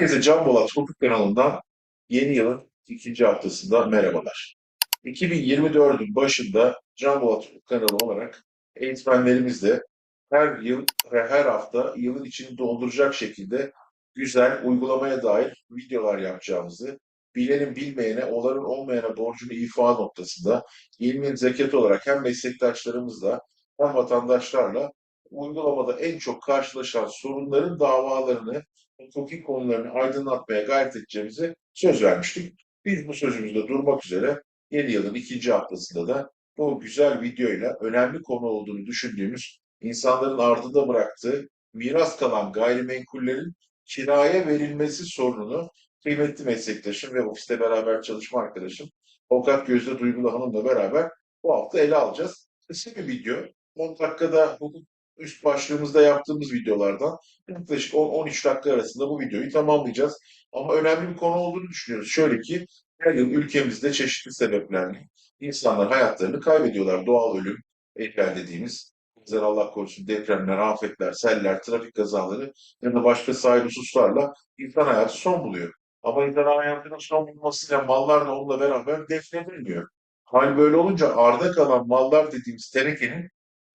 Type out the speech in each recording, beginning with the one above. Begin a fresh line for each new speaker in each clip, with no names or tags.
Herkese Can Bolat Hukuk kanalından yeni yılın ikinci haftasında merhabalar. 2024'ün başında Can Bolat Hukuk kanalı olarak eğitmenlerimizle her yıl ve her hafta yılın içini dolduracak şekilde güzel uygulamaya dair videolar yapacağımızı, bilenin bilmeyene, olanın olmayana borcunu ifa noktasında ilmin zekatı olarak hem meslektaşlarımızla hem vatandaşlarla uygulamada en çok karşılaşan sorunların davalarını hukuki konularını aydınlatmaya gayret edeceğimize söz vermiştik. Biz bu sözümüzde durmak üzere yeni yılın ikinci haftasında da bu güzel videoyla önemli konu olduğunu düşündüğümüz insanların ardında bıraktığı miras kalan gayrimenkullerin kiraya verilmesi sorununu kıymetli meslektaşım ve ofiste beraber çalışma arkadaşım Avukat Gözde Duygulu Hanım'la beraber bu hafta ele alacağız. Kısa bir video. 10 dakikada hukuk üst başlığımızda yaptığımız videolardan yaklaşık 10-13 dakika arasında bu videoyu tamamlayacağız. Ama önemli bir konu olduğunu düşünüyoruz. Şöyle ki her yıl ülkemizde çeşitli sebeplerle insanlar hayatlarını kaybediyorlar. Doğal ölüm, ehler dediğimiz, bizler Allah korusun depremler, afetler, seller, trafik kazaları ya da başka sahil hususlarla insan hayatı son buluyor. Ama insan hayatının son bulmasıyla mallar da onunla beraber defnedilmiyor. Hal böyle olunca arda kalan mallar dediğimiz tenekenin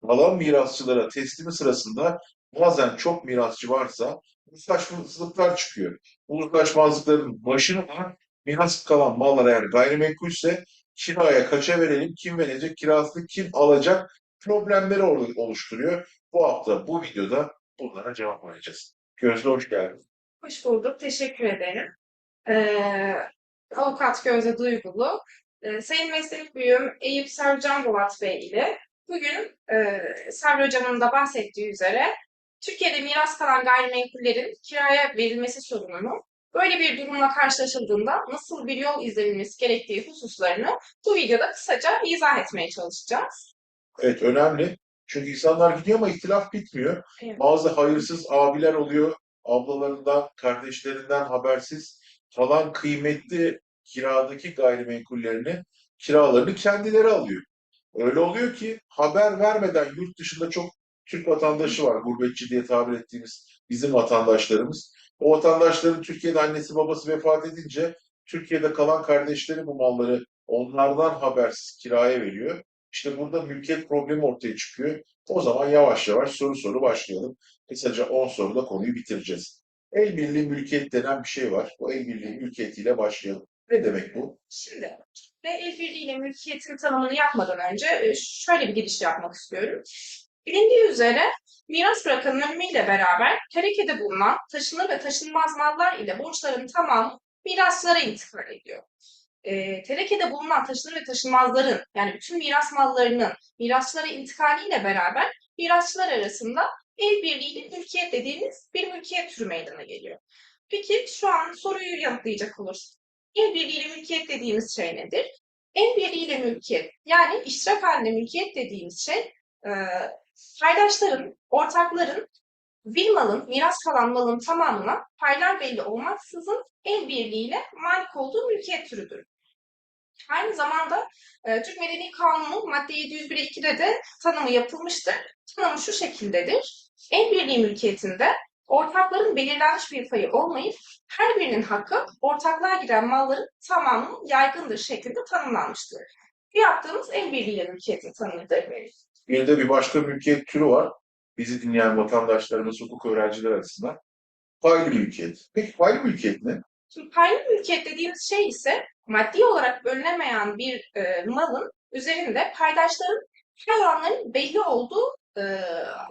kalan mirasçılara teslimi sırasında bazen çok mirasçı varsa uzlaşmazlıklar çıkıyor. Uzlaşmazlıkların başını da miras kalan mallar eğer gayrimenkulse kiraya kaça verelim, kim verecek, kirasını kim alacak problemleri or- oluşturuyor. Bu hafta bu videoda bunlara cevap vereceğiz. Gözde hoş geldin.
Hoş bulduk, teşekkür ederim. Ee, Avukat Gözde Duygulu, e, Sayın Meslek Büyüğüm Eyüp Sercan Bolat Bey ile bugün e, Sabri Hocam'ın da bahsettiği üzere Türkiye'de miras kalan gayrimenkullerin kiraya verilmesi sorununu, böyle bir durumla karşılaşıldığında nasıl bir yol izlenilmesi gerektiği hususlarını bu videoda kısaca izah etmeye çalışacağız.
Evet önemli. Çünkü insanlar gidiyor ama ihtilaf bitmiyor.
Evet.
Bazı hayırsız abiler oluyor. Ablalarından, kardeşlerinden habersiz kalan kıymetli kiradaki gayrimenkullerini, kiralarını kendileri alıyor. Öyle oluyor ki haber vermeden yurt dışında çok Türk vatandaşı var, gurbetçi diye tabir ettiğimiz bizim vatandaşlarımız. O vatandaşların Türkiye'de annesi babası vefat edince Türkiye'de kalan kardeşleri bu malları onlardan habersiz kiraya veriyor. İşte burada mülkiyet problemi ortaya çıkıyor. O zaman yavaş yavaş soru soru başlayalım. Kısaca 10 soruda konuyu bitireceğiz. El birliği mülkiyet denen bir şey var. Bu el birliği mülkiyetiyle başlayalım. Ne demek bu?
Şimdi ve el birliğiyle mülkiyetin tanımını yapmadan önce e, şöyle bir giriş yapmak istiyorum. Bilindiği üzere miras bırakanın ölümüyle beraber terekede bulunan taşınır ve taşınmaz mallar ile borçların tamamı mirasçılara intikal ediyor. E, terekede bulunan taşınır ve taşınmazların yani bütün miras mallarının mirasçılara intikaliyle beraber mirasçılar arasında el birliğiyle mülkiyet dediğimiz bir mülkiyet türü meydana geliyor. Peki şu an soruyu yanıtlayacak olursak El birliğiyle mülkiyet dediğimiz şey nedir? El birliğiyle mülkiyet yani iştirak halinde mülkiyet dediğimiz şey e, paydaşların, ortakların bir malın, miras kalan malın tamamına paylar belli olmaksızın el birliğiyle malik olduğu mülkiyet türüdür. Aynı zamanda e, Türk Medeni Kanunu madde 701'e 2'de de tanımı yapılmıştır. Tanımı şu şekildedir. El birliği mülkiyetinde ortakların belirlenmiş bir payı olmayıp her birinin hakkı ortaklığa giren malların tamamının yaygındır şeklinde tanımlanmıştır. Bu yaptığımız el birliğiyle mülkiyetin tanımıdır.
Bir de bir başka mülkiyet türü var. Bizi dinleyen vatandaşlarımız, hukuk öğrenciler açısından. Paylı mülkiyet. Peki paylı mülkiyet ne?
Şimdi paylı mülkiyet dediğimiz şey ise maddi olarak bölünemeyen bir e, malın üzerinde paydaşların pay oranlarının belli olduğu, e,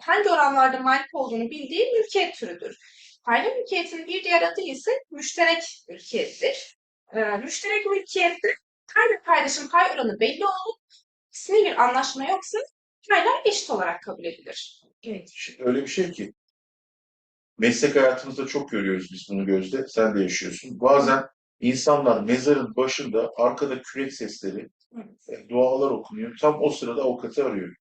hangi oranlarda malik olduğunu bildiği mülkiyet türüdür. Paylı mülkiyetin bir diğer adı ise müşterek mülkiyettir. E, müşterek mülkiyette her bir paydaşın pay oranı belli olup ismi bir anlaşma yoksa paylar eşit olarak kabul edilir. Evet.
Şimdi öyle bir şey ki meslek hayatımızda çok görüyoruz biz bunu Gözde. Sen de yaşıyorsun. Bazen insanlar mezarın başında arkada kürek sesleri, e, dualar okunuyor. Tam o sırada avukatı arıyor.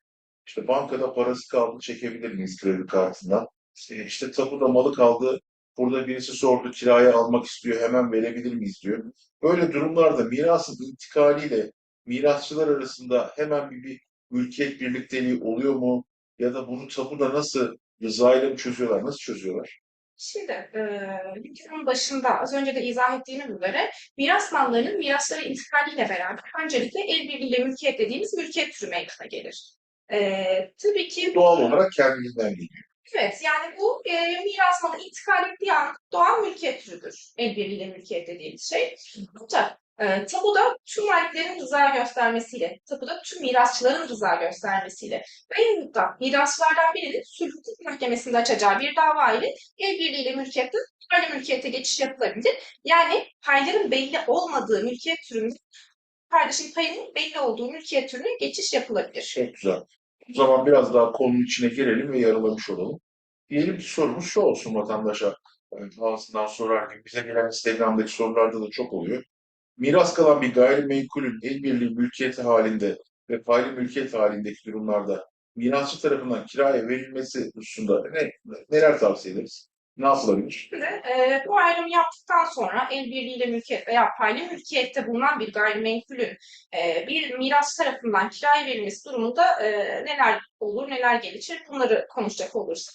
İşte bankada parası kaldı çekebilir miyiz kredi kartından? E, İşte tapuda malı kaldı. Burada birisi sordu kiraya almak istiyor hemen verebilir miyiz diyor. Böyle durumlarda mirasın intikaliyle mirasçılar arasında hemen bir, bir mülkiyet birlikteliği oluyor mu? Ya da bunu tapuda nasıl rızayla mı çözüyorlar? Nasıl çözüyorlar?
Şimdi e, başında az önce de izah ettiğimiz üzere miras mallarının miraslara intikaliyle beraber öncelikle el birliğiyle mülkiyet dediğimiz mülkiyet türü meydana gelir. E, tabii ki
Doğal olarak kendiliğinden geliyor.
Evet, yani bu e, miras malı intikal ettiği an doğan mülkiyet türüdür. El birliğiyle mülkiyet dediğimiz şey. Ancak e, tapuda tüm maliklerin rıza göstermesiyle, tapuda tüm mirasçıların rıza göstermesiyle ve yanında mirasçılardan birinin hukuk mahkemesinde açacağı bir dava ile el birliğiyle mülkiyette böyle mülkiyete geçiş yapılabilir. Yani payların belli olmadığı mülkiyet türünde kardeşin payının belli olduğu mülkiyet türüne geçiş yapılabilir.
Çok güzel. O zaman biraz daha konunun içine girelim ve yaralamış olalım. Diyelim ki sorumuz şu olsun vatandaşa. Yani ağzından sorar gibi. Bize gelen Instagram'daki sorularda da çok oluyor. Miras kalan bir gayrimenkulün el birliği mülkiyeti halinde ve paylı mülkiyet halindeki durumlarda mirasçı tarafından kiraya verilmesi hususunda ne, neler tavsiye ederiz? Yapılabilir?
Şimdi e, bu ayrımı yaptıktan sonra el birliğiyle mülkiyet veya paylı mülkiyette bulunan bir gayrimenkulün e, bir miras tarafından kiraya verilmesi durumunda e, neler olur, neler gelişir bunları konuşacak olursak.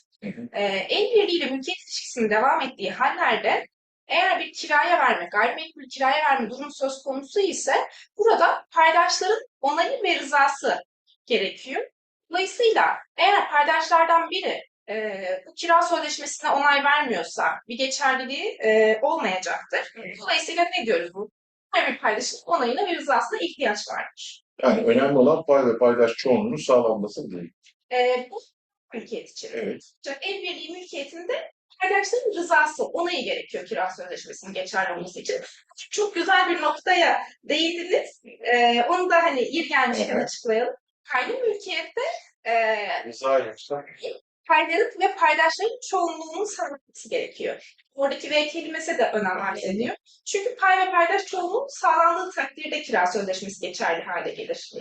E, el birliğiyle mülkiyet ilişkisinin devam ettiği hallerde eğer bir kiraya verme, gayrimenkul kiraya verme durumu söz konusu ise burada paydaşların onayı ve rızası gerekiyor. Dolayısıyla eğer paydaşlardan biri e, bu kira sözleşmesine onay vermiyorsa bir geçerliliği e, olmayacaktır. Dolayısıyla ne diyoruz bu? Her bir paydaşın onayına ve rızasına ihtiyaç vardır.
Yani önemli olan pay ve paydaş çoğunluğunun sağlanması değil.
E, bu mülkiyet için.
Evet.
Ancak el birliği mülkiyetinde paydaşların rızası, onayı gerekiyor kira sözleşmesinin geçerli olması için. Çok güzel bir noktaya değindiniz. E, onu da hani yer gelmişken
Evet.
açıklayalım. Paylı mülkiyette e,
Rıza yoksa
payların ve paydaşların çoğunluğunun sağlanması gerekiyor. Oradaki V kelimesi de önem arz ediyor. Çünkü pay ve paydaş çoğunluğu sağlandığı takdirde kira sözleşmesi geçerli hale gelir.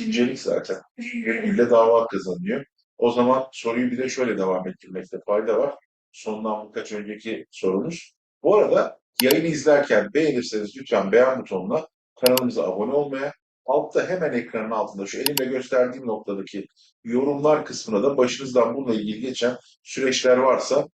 incelik zaten. Birbiriyle dava kazanıyor. O zaman soruyu bir de şöyle devam ettirmekte fayda var. Sondan birkaç önceki sorumuz. Bu arada yayını izlerken beğenirseniz lütfen beğen butonuna kanalımıza abone olmaya, altta hemen ekranın altında şu elimle gösterdiğim noktadaki yorumlar kısmına da başınızdan bununla ilgili geçen süreçler varsa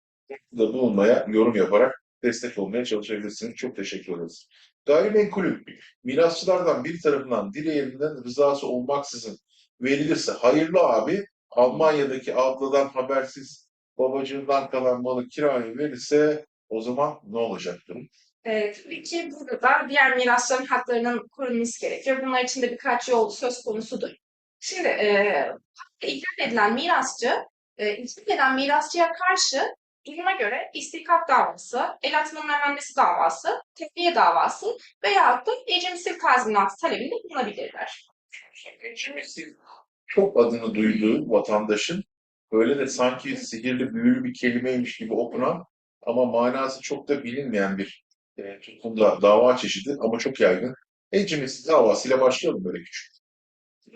da bulunmaya, yorum yaparak destek olmaya çalışabilirsiniz. Çok teşekkür ederiz. Gayrimenkulün mirasçılardan bir tarafından diğerinden rızası olmaksızın verilirse hayırlı abi Almanya'daki abladan habersiz babacığından kalan malı kiraya verirse o zaman ne olacak durum?
Ee, tabii ki burada da diğer mirasçıların haklarının korunması gerekiyor. Bunlar için de birkaç yol söz konusudur. Şimdi e, ihlal edilen mirasçı, e, ihlal eden mirasçıya karşı duruma göre istihkak davası, el atmanın önlenmesi davası, tekliye davası veyahut da ecrimsil tazminatı talebinde bulunabilirler.
Geçimizin çok adını duyduğu vatandaşın böyle de sanki sihirli büyülü bir kelimeymiş gibi okunan ama manası çok da bilinmeyen bir e, tutumda dava çeşidi ama çok yaygın. Ecimiz davasıyla başlayalım böyle küçük.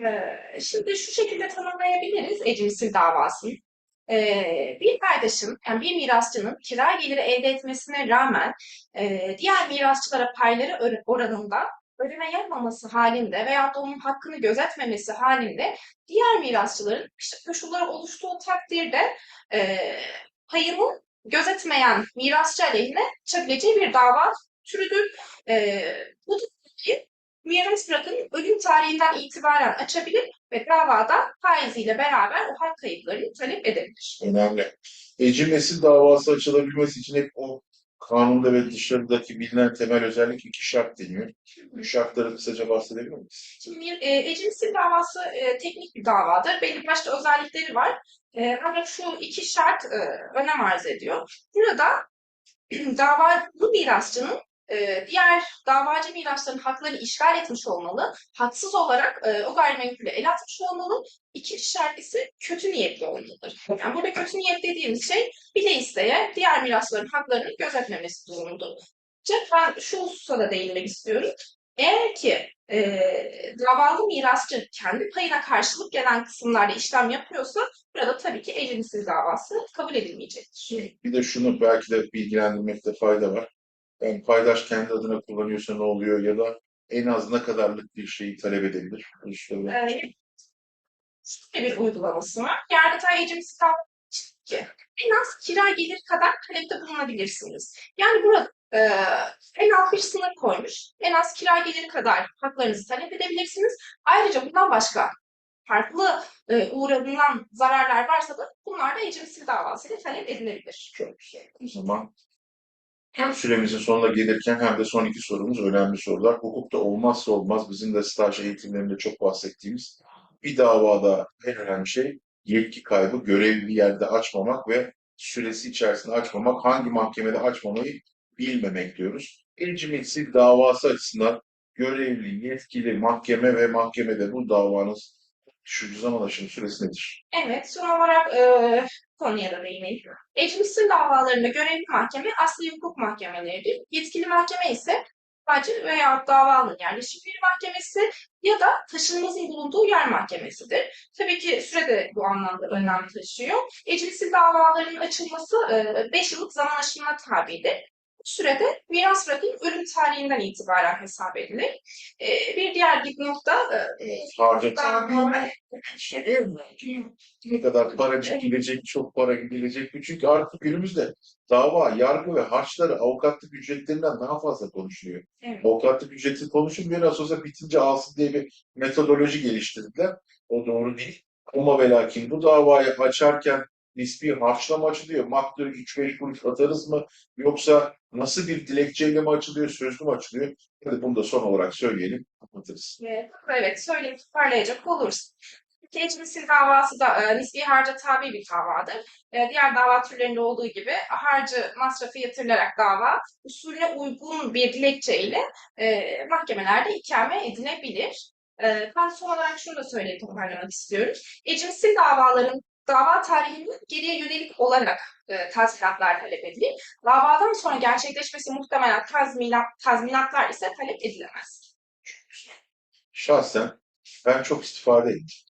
Ee, Şimdi şu şekilde tanımlayabiliriz ecrimsil davasını. Ee, bir paydaşın, yani bir mirasçının kira geliri elde etmesine rağmen e, diğer mirasçılara payları or- oranında ödeme yapmaması halinde veya da onun hakkını gözetmemesi halinde diğer mirasçıların işte koşulları oluştuğu takdirde e, payını gözetmeyen mirasçı aleyhine açabileceği bir dava türüdür. E, bu davayı miras bırakın ölüm tarihinden itibaren açabilir ve davada faiziyle beraber o hak kayıplarını talep edebilir.
Önemli. Ecimesi davası açılabilmesi için hep o kanunda ve dışarıdaki bilinen temel özellik iki şart deniyor. Bu şartları kısaca bahsedebilir miyiz?
Şimdi bir e, ecrimsil davası e, teknik bir davadır. Belli başlı özellikleri var. E, ancak şu iki şart e, önem arz ediyor. Burada davalı mirasçının e, diğer davacı mirasçıların haklarını işgal etmiş olmalı. Haksız olarak e, o gayrimenkulü el atmış olmalı. İkinci şart kötü niyetli olmalıdır. Yani burada kötü niyet dediğimiz şey bile isteye diğer mirasçıların haklarını gözetmemesi durumudur. Ancak ben şu hususa da değinmek istiyorum. Eğer ki e, davalı mirasçı kendi payına karşılık gelen kısımlarda işlem yapıyorsa burada tabii ki ecrimsiz davası kabul edilmeyecektir.
Bir de şunu belki de bilgilendirmekte fayda var. Yani paydaş kendi adına kullanıyorsa ne oluyor ya da en az ne kadarlık bir şeyi talep edebilir? İşte.
Ee, şöyle bir uygulaması var. Yargıtay için ki en az kira gelir kadar talepte bulunabilirsiniz. Yani burada e, en alt bir sınır koymuş. En az kira geliri kadar haklarınızı talep edebilirsiniz. Ayrıca bundan başka farklı e, uğradığından zararlar varsa da bunlar da ecrimsil davasıyla talep edilebilir.
Çok güzel. O zaman süremizin sonuna gelirken hem de son iki sorumuz önemli sorular. Hukukta olmazsa olmaz bizim de staj eğitimlerinde çok bahsettiğimiz bir davada en önemli şey yetki kaybı, görevli yerde açmamak ve süresi içerisinde açmamak, hangi mahkemede açmamayı bilmemek diyoruz. Encimilsi davası açısından görevli, yetkili mahkeme ve mahkemede bu davanız zaman aşımı süresi nedir?
Evet, son olarak e, konuya da değinelim. Ecrimsil davalarında görevli mahkeme asli hukuk mahkemeleridir. Yetkili mahkeme ise acil veya davanın yerleşim yeri mahkemesi ya da taşınmazın bulunduğu yer mahkemesidir. Tabii ki süre de bu anlamda önem taşıyor. Ecrimsil davaların açılması 5 yıllık zaman aşımına tabidir. Sürede miras bırakın ölüm tarihinden itibaren hesap edilir. E, bir diğer dipnot da e,
ne kadar para gidilecek, çok para gidilecek. Çünkü artık günümüzde dava, yargı ve harçları avukatlık ücretlerinden daha fazla konuşuluyor.
Evet.
Avukatlık ücreti konuşulmuyor. Nasıl olsa bitince alsın diye bir metodoloji geliştirdiler. O doğru değil. Ama ve lakin bu davayı açarken nispi harçla mı açılıyor? Maktul 3-5 kuruş atarız mı? Yoksa nasıl bir dilekçeyle mi açılıyor, sözlü mü açılıyor? Hadi bunu da son olarak söyleyelim, kapatırız.
Evet, söyleyip toparlayacak. İkinci misil davası da e, nispi harca tabi bir davadır. E, diğer dava türlerinde olduğu gibi harcı masrafı yatırılarak dava usulüne uygun bir dilekçe ile e, mahkemelerde ikame edilebilir. E, ben son olarak şunu da söyleyip toparlamak istiyorum. Ecrimsil davaların dava tarihinin geriye yönelik olarak e, tazminatlar talep edilir. Davadan sonra gerçekleşmesi muhtemelen tazminat, tazminatlar ise talep edilemez.
Şahsen ben çok istifade ettim.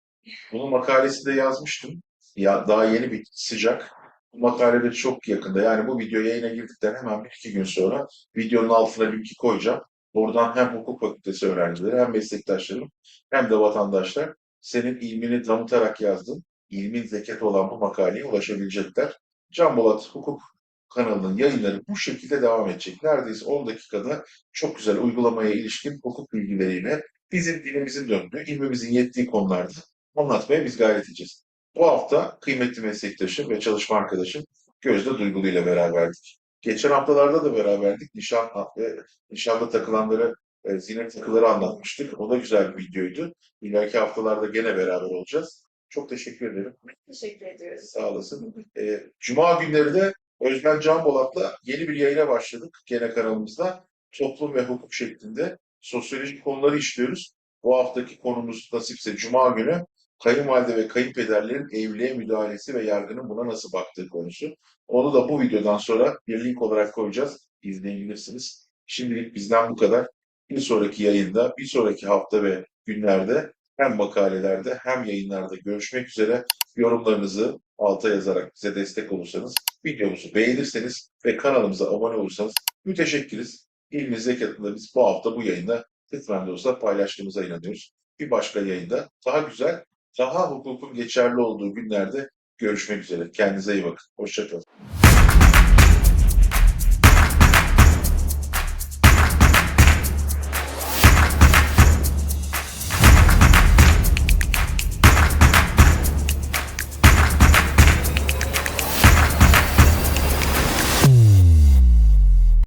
Bunun makalesi de yazmıştım. Ya daha yeni bir sıcak. Bu makalede çok yakında. Yani bu video yayına girdikten hemen bir iki gün sonra videonun altına linki koyacağım. Oradan hem hukuk fakültesi öğrencileri hem meslektaşlarım hem de vatandaşlar senin ilmini damıtarak yazdın. İlmin zeketi olan bu makaleye ulaşabilecekler. Can Bolat Hukuk kanalının yayınları bu şekilde devam edecek. Neredeyse 10 dakikada çok güzel uygulamaya ilişkin hukuk bilgileriyle bizim dilimizin döndüğü, ilmimizin yettiği konularda anlatmaya biz gayret edeceğiz. Bu hafta kıymetli meslektaşım ve çalışma arkadaşım Gözde Duygulu ile beraberdik. Geçen haftalarda da beraberdik. Nişan ve nişanda takılanları, e, zine takıları anlatmıştık. O da güzel bir videoydu. İleriki haftalarda gene beraber olacağız. Çok teşekkür ederim.
Teşekkür ediyoruz.
Sağ olasın. E, Cuma günleri de Özmen Can Bolat'la yeni bir yayına başladık gene kanalımızda. Toplum ve hukuk şeklinde sosyolojik konuları işliyoruz. Bu haftaki konumuz nasipse Cuma günü kayınvalide ve kayınpederlerin evliliğe müdahalesi ve yargının buna nasıl baktığı konusu. Onu da bu videodan sonra bir link olarak koyacağız. İzleyebilirsiniz. Şimdilik bizden bu kadar. Bir sonraki yayında, bir sonraki hafta ve günlerde hem makalelerde hem yayınlarda görüşmek üzere. Yorumlarınızı alta yazarak bize destek olursanız, videomuzu beğenirseniz ve kanalımıza abone olursanız müteşekkiriz. İlmi Zekat'ında biz bu hafta bu yayında kısmen de olsa paylaştığımıza inanıyoruz. Bir başka yayında daha güzel, daha hukukun geçerli olduğu günlerde görüşmek üzere. Kendinize iyi bakın. Hoşçakalın.